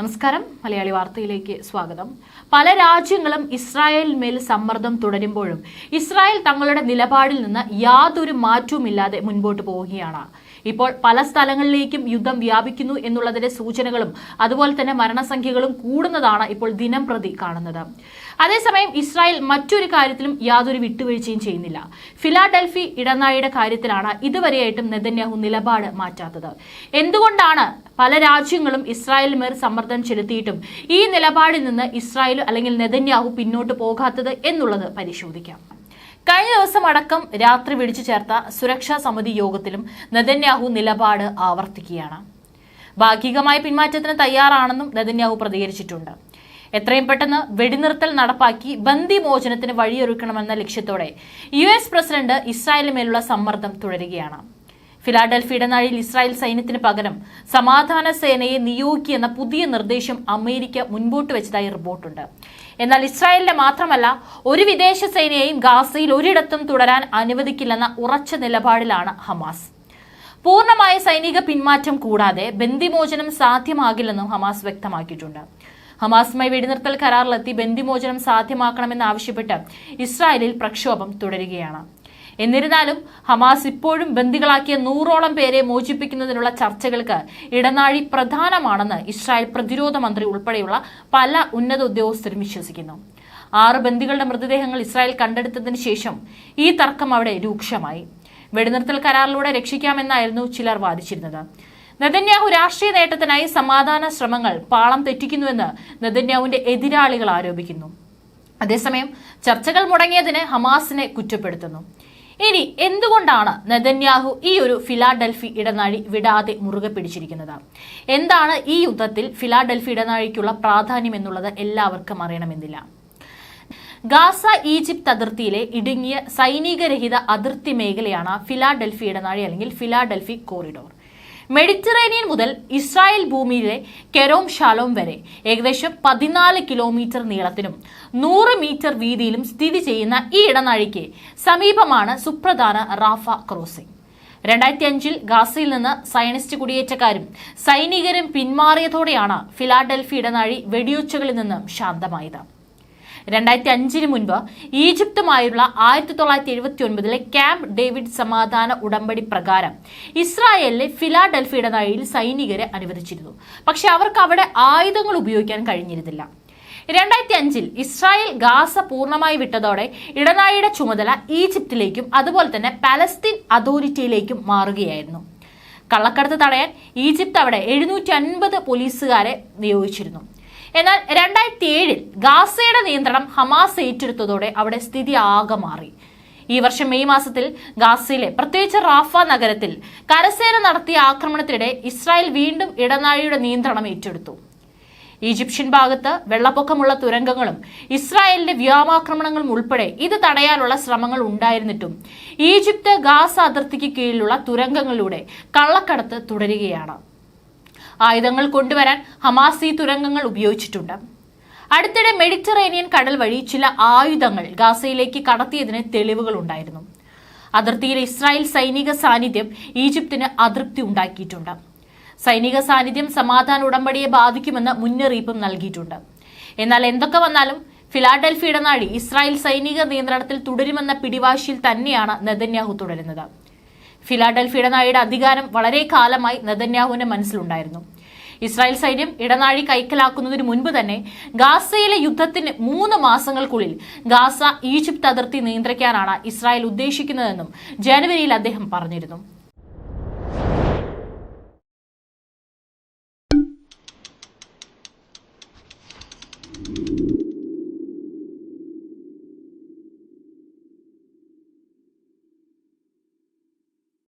നമസ്കാരം. മലയാളി വാർത്തയിലേക്ക് സ്വാഗതം. പല രാജ്യങ്ങളും ഇസ്രായേലിന്മേൽ സമ്മർദ്ദം തുടരുമ്പോഴും ഇസ്രായേൽ തങ്ങളുടെ നിലപാടിൽ നിന്ന് യാതൊരു മാറ്റവുമില്ലാതെ മുൻപോട്ട് പോവുകയാണ്. ഇപ്പോൾ പല സ്ഥലങ്ങളിലേക്കും യുദ്ധം വ്യാപിക്കുന്നു എന്നുള്ളതിന്റെ സൂചനകളും അതുപോലെ തന്നെ മരണസംഖ്യകളും കൂടുന്നതാണ് ഇപ്പോൾ ദിനം പ്രതി കാണുന്നത്. അതേസമയം ഇസ്രായേൽ മറ്റൊരു കാര്യത്തിലും യാതൊരു വിട്ടുവീഴ്ചയും ചെയ്യുന്നില്ല. ഫിലാഡൽഫി ഇടനാഴിയുടെ കാര്യത്തിലാണ് ഇതുവരെയായിട്ടും നെതന്യാഹു നിലപാട് മാറ്റാത്തത്. എന്തുകൊണ്ടാണ് പല രാജ്യങ്ങളും ഇസ്രായേലിന് മേൽ സമ്മർദ്ദം ചെലുത്തിയിട്ടും ഈ നിലപാടിൽ നിന്ന് ഇസ്രായേൽ അല്ലെങ്കിൽ നെതന്യാഹു പിന്നോട്ട് പോകാത്തത് എന്നുള്ളത് പരിശോധിക്കാം. കഴിഞ്ഞ ദിവസം അടക്കം രാത്രി വിളിച്ചു ചേർത്ത സുരക്ഷാ സമിതി യോഗത്തിലും നെതന്യാഹു നിലപാട് ആവർത്തിക്കുകയാണ്. ഭാഗികമായ പിന്മാറ്റത്തിന് തയ്യാറാണെന്നും നെതന്യാഹു പ്രതികരിച്ചിട്ടുണ്ട്. എത്രയും പെട്ടെന്ന് വെടിനിർത്തൽ നടപ്പാക്കി ബന്ദിമോചനത്തിന് വഴിയൊരുക്കണമെന്ന ലക്ഷ്യത്തോടെ യു എസ് പ്രസിഡന്റ് ഇസ്രായേലിന് മേലുള്ള സമ്മർദ്ദം തുടരുകയാണ്. ഫിലാഡൽഫി ഇടനാഴിയിൽ ഇസ്രായേൽ സൈന്യത്തിന് പകരം സമാധാന സേനയെ നിയോഗിക്കുന്ന പുതിയ നിർദ്ദേശം അമേരിക്ക മുൻപോട്ട് വെച്ചതായി റിപ്പോർട്ടുണ്ട്. എന്നാൽ ഇസ്രായേലിന്റെ മാത്രമല്ല ഒരു വിദേശ സേനയെയും ഗാസയിൽ ഒരിടത്തും തുടരാൻ അനുവദിക്കില്ലെന്ന ഉറച്ച നിലപാടിലാണ് ഹമാസ്. പൂർണമായ സൈനിക പിന്മാറ്റം കൂടാതെ ബന്ദിമോചനം സാധ്യമാകില്ലെന്നും ഹമാസ് വ്യക്തമാക്കിയിട്ടുണ്ട്. ഹമാസുമായി വെടിനിർത്തൽ കരാറിലെത്തി ബന്ദിമോചനം സാധ്യമാക്കണമെന്നാവശ്യപ്പെട്ട് ഇസ്രായേലിൽ പ്രക്ഷോഭം തുടരുകയാണ്. എന്നിരുന്നാലും ഹമാസ് ഇപ്പോഴും ബന്ദികളാക്കിയ നൂറോളം പേരെ മോചിപ്പിക്കുന്നതിനുള്ള ചർച്ചകൾക്ക് ഇടനാഴി പ്രധാനമാണെന്ന് ഇസ്രായേൽ പ്രതിരോധ മന്ത്രി ഉൾപ്പെടെയുള്ള പല ഉന്നത ഉദ്യോഗസ്ഥരും വിശ്വസിക്കുന്നു. ആറ് ബന്ദികളുടെ മൃതദേഹങ്ങൾ ഇസ്രായേൽ കണ്ടെടുത്തതിന് ശേഷം ഈ തർക്കം അവിടെ രൂക്ഷമായി. വെടിനിർത്തൽ കരാറിലൂടെ രക്ഷിക്കാമെന്നായിരുന്നു ചിലർ വാദിച്ചിരുന്നത്. നെതന്യാഹു രാഷ്ട്രീയ നേട്ടത്തിനായി സമാധാന ശ്രമങ്ങൾ പാളം തെറ്റിക്കുന്നുവെന്ന് നെതന്യാഹുവിന്റെ എതിരാളികൾ ആരോപിക്കുന്നു. അതേസമയം ചർച്ചകൾ മുടങ്ങിയതിന് ഹമാസിനെ കുറ്റപ്പെടുത്തുന്നു. ഇനി എന്തുകൊണ്ടാണ് നെതന്യാഹു ഈ ഒരു ഫിലാഡൽഫി ഇടനാഴി വിടാതെ മുറുകെ പിടിച്ചിരിക്കുന്നത്? എന്താണ് ഈ യുദ്ധത്തിൽ ഫിലാഡൽഫി ഇടനാഴിക്കുള്ള പ്രാധാന്യം എന്നുള്ളത് എല്ലാവർക്കും അറിയണമെന്നില്ല. ഗാസ ഈജിപ്ത് അതിർത്തിയിലെ ഇടുങ്ങിയ സൈനികരഹിത അതിർത്തി മേഖലയാണ് ഫിലാഡൽഫി ഇടനാഴി അല്ലെങ്കിൽ ഫിലാഡൽഫി കോറിഡോർ മെഡിറ്ററേനിയൻ മുതൽ ഇസ്രായേൽ ഭൂമിയിലെ കെരോം ഷാലോം വരെ ഏകദേശം പതിനാല് കിലോമീറ്റർ നീളത്തിലും നൂറ് മീറ്റർ വീതിയിലും സ്ഥിതി ചെയ്യുന്ന ഈ ഇടനാഴിക്ക് സമീപമാണ് സുപ്രധാന റാഫ ക്രോസിംഗ്. രണ്ടായിരത്തി അഞ്ചിൽ ഗാസയിൽ നിന്ന് സയനിസ്റ്റ് കുടിയേറ്റക്കാരും സൈനികരും പിന്മാറിയതോടെയാണ് ഫിലാഡൽഫി ഇടനാഴി വെടിയൊച്ചകളിൽ നിന്നും ശാന്തമായത്. രണ്ടായിരത്തി അഞ്ചിന് മുൻപ് ഈജിപ്തുമായുള്ള ആയിരത്തി തൊള്ളായിരത്തി എഴുപത്തി ഒൻപതിലെ ക്യാമ്പ് ഡേവിഡ് സമാധാന ഉടമ്പടി പ്രകാരം ഇസ്രായേലിലെ ഫിലാഡൽഫിയുടെ നയിൽ സൈനികരെ അനുവദിച്ചിരുന്നു. പക്ഷെ അവർക്ക് അവിടെ ആയുധങ്ങൾ ഉപയോഗിക്കാൻ കഴിഞ്ഞിരുന്നില്ല. രണ്ടായിരത്തി അഞ്ചിൽ ഇസ്രായേൽ ഗാസ പൂർണമായി വിട്ടതോടെ ഇടനാഴിയുടെ ചുമതല ഈജിപ്തിലേക്കും അതുപോലെ തന്നെ പലസ്തീൻ അതോറിറ്റിയിലേക്കും മാറുകയായിരുന്നു. കള്ളക്കടത്ത് തടയാൻ ഈജിപ്ത് അവിടെ എഴുന്നൂറ്റി അൻപത് പോലീസുകാരെ നിയോഗിച്ചിരുന്നു. എന്നാൽ രണ്ടായിരത്തി ഏഴിൽ ഗാസയുടെ നിയന്ത്രണം ഹമാസ് ഏറ്റെടുത്തതോടെ അവിടെ സ്ഥിതി ആകെ മാറി. ഈ വർഷം മെയ് മാസത്തിൽ ഗാസയിലെ പ്രത്യേകിച്ച് റാഫ നഗരത്തിൽ കരസേന നടത്തിയ ആക്രമണത്തിനിടെ ഇസ്രായേൽ വീണ്ടും ഇടനാഴിയുടെ നിയന്ത്രണം ഏറ്റെടുത്തു. ഈജിപ്ഷ്യൻ ഭാഗത്ത് വെള്ളപ്പൊക്കമുള്ള തുരങ്കങ്ങളും ഇസ്രായേലിന്റെ വ്യോമാക്രമണങ്ങളും ഉൾപ്പെടെ ഇത് തടയാനുള്ള ശ്രമങ്ങൾ ഉണ്ടായിരുന്നിട്ടും ഈജിപ്ത് ഗാസ അതിർത്തിക്ക് കീഴിലുള്ള തുരങ്കങ്ങളിലൂടെ കള്ളക്കടത്ത് തുടരുകയാണ്. ആയുധങ്ങൾ കൊണ്ടുവരാൻ ഹമാസ് തുരങ്കങ്ങൾ ഉപയോഗിച്ചിട്ടുണ്ട്. അടുത്തിടെ മെഡിറ്ററേനിയൻ കടൽ വഴി ചില ആയുധങ്ങൾ ഗാസയിലേക്ക് കടത്തിയതിന് തെളിവുകൾ ഉണ്ടായിരുന്നു. അതിർത്തിയിൽ ഇസ്രായേൽ സൈനിക സാന്നിധ്യം ഈജിപ്തിന് അതൃപ്തി ഉണ്ടാക്കിയിട്ടുണ്ട്. സൈനിക സാന്നിധ്യം സമാധാന ഉടമ്പടിയെ ബാധിക്കുമെന്ന് മുന്നറിയിപ്പും നൽകിയിട്ടുണ്ട്. എന്നാൽ എന്തൊക്കെ വന്നാലും ഫിലാഡൽഫി ഇടനാഴി ഇസ്രായേൽ സൈനിക നിയന്ത്രണത്തിൽ തുടരുമെന്ന പിടിവാശിയിൽ തന്നെയാണ് നെതന്യാഹു തുടരുന്നത്. ഫിലാഡൽഫി ഇടനാഴിയുടെ അധികാരം വളരെ കാലമായി നെതന്യാഹുവിന്റെ മനസ്സിലുണ്ടായിരുന്നു. ഇസ്രായേൽ സൈന്യം ഇടനാഴി കൈക്കലാക്കുന്നതിന് മുൻപ് തന്നെ ഗാസയിലെ യുദ്ധത്തിന് മൂന്ന് മാസങ്ങൾക്കുള്ളിൽ ഗാസ ഈജിപ്ത് അതിർത്തി നിയന്ത്രിക്കാനാണ് ഇസ്രായേൽ ഉദ്ദേശിക്കുന്നതെന്നും ജനുവരിയിൽ അദ്ദേഹം പറഞ്ഞിരുന്നു.